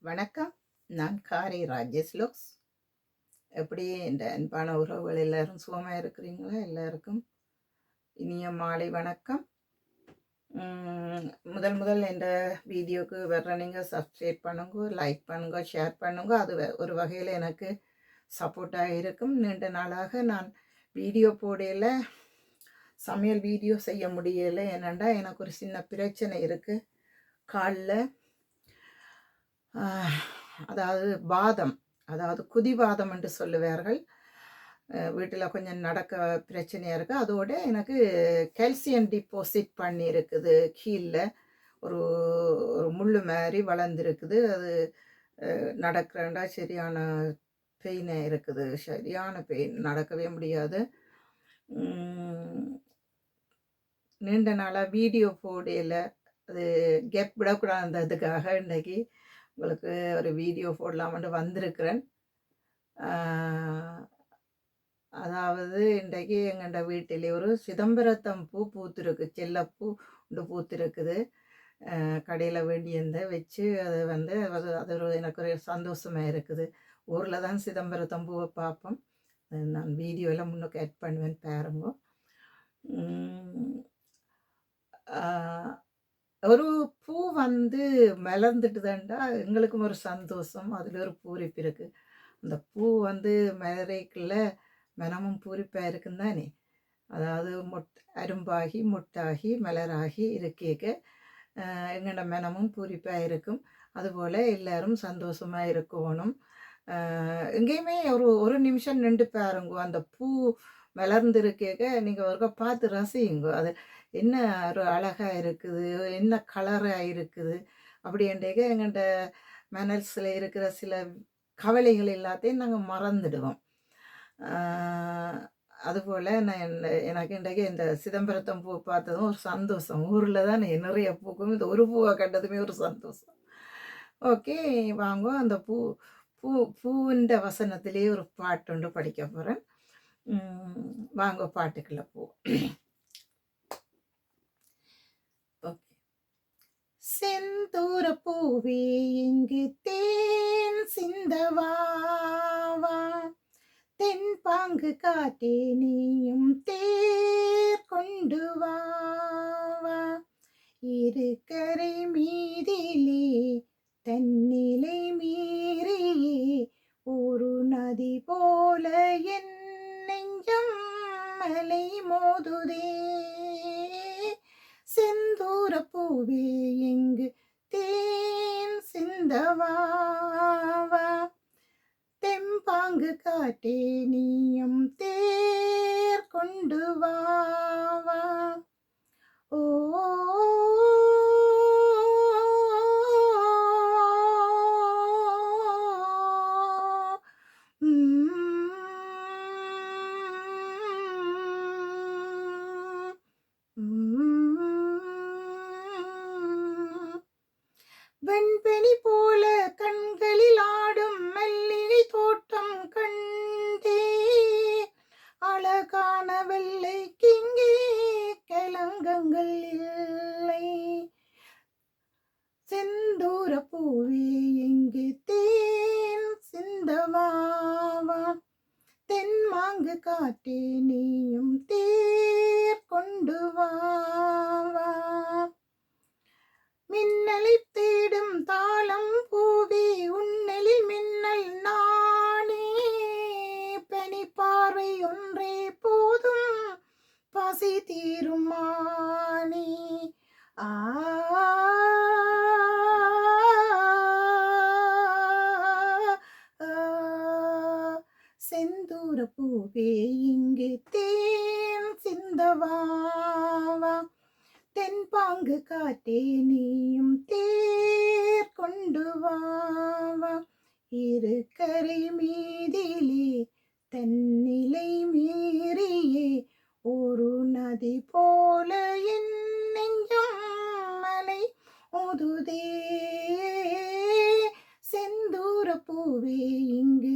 வணக்கம். நான் காரை ராஜேஷ்லோக்ஸ். எப்படி இந்த அன்பான உறவுகள் எல்லாரும் சுகமாக இருக்கிறீங்களா? எல்லாருக்கும் இனிய மாலை வணக்கம். முதல் முதல் இந்த வீடியோக்கு வர்ற நீங்கள் சப்ஸ்கிரைப் பண்ணுங்க லைக் பண்ணுங்க ஷேர் பண்ணுங்க. அது வ- ஒரு வகையில் எனக்கு சப்போர்ட்டாக இருக்கும். நீண்ட நாளாக நான் வீடியோ போடையில் சமையல் வீடியோ செய்ய முடியலை. என்னென்னா எனக்கு ஒரு சின்ன பிரச்சனை இருக்குது காலில் அதாவது வாதம் அதாவது குதிவாதம் என்று சொல்லுவார்கள். வீட்டில் கொஞ்சம் நடக்க பிரச்சனையாக இருக்குது அதோட எனக்கு கால்சியம் டிபாசிட் பண்ணியிருக்குது. கீழே ஒரு ஒரு முள் மாதிரி வளர்ந்துருக்குது. அது நடக்கிறண்டா சரியான பெயினாக இருக்குது. சரியான பெயின் நடக்கவே முடியாது. நீண்ட நாளாக வீடியோ போடையில் அது கேப் விடக்கூடாதுன்றதுக்காக இன்றைக்கி உங்களுக்கு ஒரு வீடியோ போடலாம்னு வந்திருக்கிறேன். அதாவது இன்றைக்கு எங்கள்ட வீட்டிலே ஒரு சிதம்பரத்தம் பூ பூத்திருக்கு செல்லப்பூ உண்டு பூத்திருக்குது. கடையில் வேண்டியிருந்த வச்சு அது வந்து அது அது ஒரு எனக்கு ஒரு சந்தோஷமாக இருக்குது. ஊரில் தான் சிதம்பரத்தம் பூவை பார்ப்போம். நான் வீடியோவில் முன்னுக்கு ஆட் பண்ணுவேன் பாருங்க. ஒரு பூ வந்து மலர்ந்துட்டுதான்டா எங்களுக்கும் ஒரு சந்தோஷம். அதில் ஒரு பூரிப்பு இருக்குது அந்த பூ வந்து மலரைக்குள்ள மனமும் பூரிப்பாக இருக்குன்னு தானே? அதாவது மொட் அரும்பாகி மொட்டாகி மலராகி இருக்கேக்க எங்களோட மனமும் பூரிப்பாக இருக்கும். அதுபோல் எல்லோரும் சந்தோஷமாக இருக்கணும். எங்கேயுமே ஒரு ஒரு நிமிஷம் நின்று பாருங்க அந்த பூ மலர்ந்திருக்கேக்க நீங்கள் ஒருக்கா பார்த்து ரசிங்க அது என்ன ஒரு அழகாக இருக்குது என்ன கலராக இருக்குது அப்படின்றக்க எங்கள்கிட்ட மனசில் இருக்கிற சில கவலைகள் எல்லாத்தையும் நாங்கள் மறந்துடுவோம். அதுபோல் நான் என்ன- எனக்கு இன்றைக்கு இந்த சிதம்பரத்தம் பூ பார்த்ததும் ஒரு சந்தோஷம். ஊரில் தான் நிறைய பூக்கும். இந்த ஒரு பூவை கண்டதுமே ஒரு சந்தோஷம். ஓகே வாங்க. அந்த பூ பூ பூவின்ற வசனத்திலே ஒரு பாட்டு ஒன்று படிக்க போகிறேன் வாங்க பாட்டுக்குள்ள போவோம். ஓகே செந்தூர பூவே இங்கு தேன் சிந்தவாவா தென் பாங்கு காட்டே நீயும் தேர் கொண்டு வாவா. இருக்கரை மீதிலே தன்னிலை மலை மோதுதே. செந்தூர பூவே எங்கு தேன் சிந்தவாவா தெம்பாங்கு காட்டே நீயும் தேர் கொண்டு வாவா ஓ வெண்பனி போல கண்களில் ஆடும் மல்லிகை தோட்டம் கண்டே அழகான வெள்ளைக்கு இங்கே கலங்கங்கள் இல்லை செந்தூர பூவே எங்கு தேன் சிந்தவாவா தென்மாங்கு காட்டே நீயும் தேர் கொண்டு வாவா மின்னலை தேடும் தாளம் கற்பூர பூவே இங்கு தேன் சிந்தவாவா தென்பாங்கு காத்தே நீயும் தேர் கொண்டு வாவா இரு கரை மீதிலே தன்னிலை மீறியே. ஒரு நதி போல என் மலை உதுதே. செந்தூர பூவே இங்கு